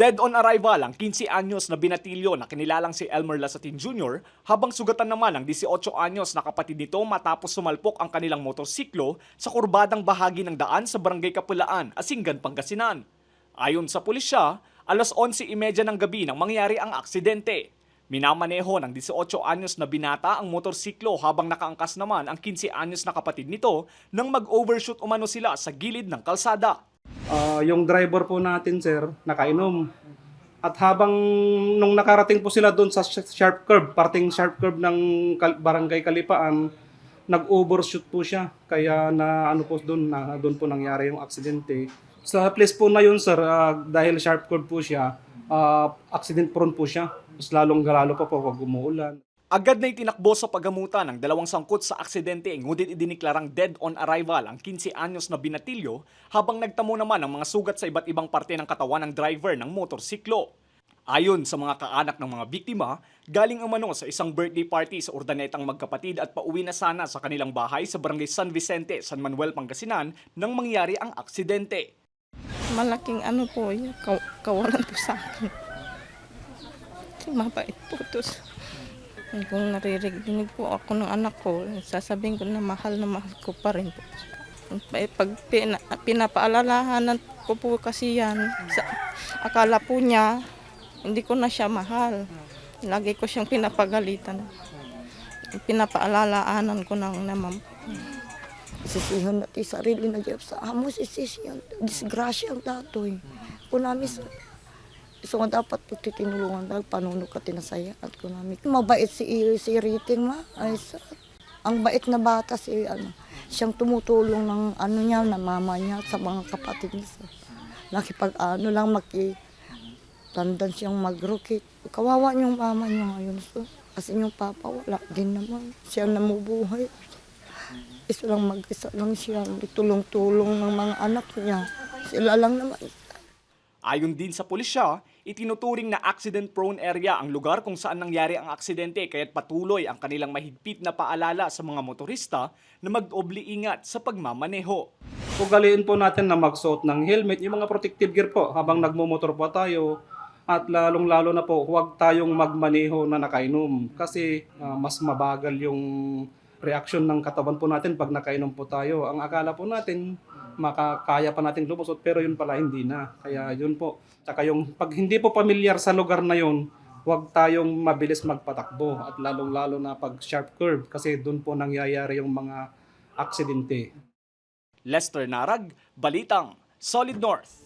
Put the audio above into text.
Dead on arrival ang 15 anyos na binatilyo na kinilalang si Elmer Lasatin Jr. habang sugatan naman ang 18 anyos na kapatid nito matapos sumalpok ang kanilang motorsiklo sa kurbadang bahagi ng daan sa Barangay Kapulaan, Asingan, Pangasinan. Ayon sa pulisya, alas 11.30 ng gabi nang mangyari ang aksidente. Minamaneho ng 18 anyos na binata ang motorsiklo habang nakaangkas naman ang 15 anyos na kapatid nito nang mag-overshoot umano sila sa gilid ng kalsada. Ah, yung driver po natin, sir, nakainom. At habang nung nakarating po sila doon sa sh- sharp curve, parting sharp curve ng Barangay Kalipaan, nag-overshoot po siya. Kaya na ano po doon, na doon po nangyari yung aksidente. Sa place po na yun, sir, ah, dahil sharp curve po siya, ah, accident prone po siya. Mas lalong galalo pa po pag umuulan. Agad na itinakbo sa paggamutan ng dalawang sangkot sa aksidente ngunit idiniklarang dead on arrival ang 15 anyos na binatilyo habang nagtamo naman ang mga sugat sa iba't ibang parte ng katawan ng driver ng motorsiklo. Ayon sa mga kaanak ng mga biktima, galing umano sa isang birthday party sa Urdanetang magkapatid at pauwi na sana sa kanilang bahay sa barangay San Vicente, San Manuel, Pangasinan nang mangyari ang aksidente. malaking ano po kaw- kawalan po sa akin. Mabait po to. Kung naririnig po ako ng anak ko, sasabihin ko na mahal na mahal ko pa rin po. Pag pina, pinapaalalahanan ko po kasi yan, sa, akala po niya, hindi ko na siya mahal. Lagi ko siyang pinapagalitan. Pinapaalalahanan ko nang naman. Sisihan natin sarili na Diyos sa amo sisisihan. Disgrasya ang datoy. Kung namin So nga dapat po titinulungan dahil panuno ka tinasaya at ko namin. Mabait si si Riting ma. Ay sa ang bait na bata si ano. Siyang tumutulong ng ano niya, na mama niya sa mga kapatid niya. So, nakipag ano lang maki tandan siyang magrukit. Kawawa yung mama niya ngayon. So, kasi yung papa wala din naman. Siya namubuhay. Isa lang mag-isa lang siya. Tulong-tulong ng mga anak niya. Sila lang naman. Ayon din sa pulisya, itinuturing na accident-prone area ang lugar kung saan nangyari ang aksidente kaya't patuloy ang kanilang mahigpit na paalala sa mga motorista na mag-obli ingat sa pagmamaneho. Ugaliin po natin na magsuot ng helmet, yung mga protective gear po habang nagmumotor po tayo. At lalong-lalo na po, huwag tayong magmaneho na nakainom kasi ah, mas mabagal yung reaction ng katawan po natin pag nakainom po tayo. Ang akala po natin, makakaya pa nating lumusot pero yun pala hindi na. Kaya yun po. Tsaka yung pag hindi po pamilyar sa lugar na yun, huwag tayong mabilis magpatakbo at lalong-lalo na pag sharp curve kasi doon po nangyayari yung mga aksidente. Lester Narag, Balitang, Solid North.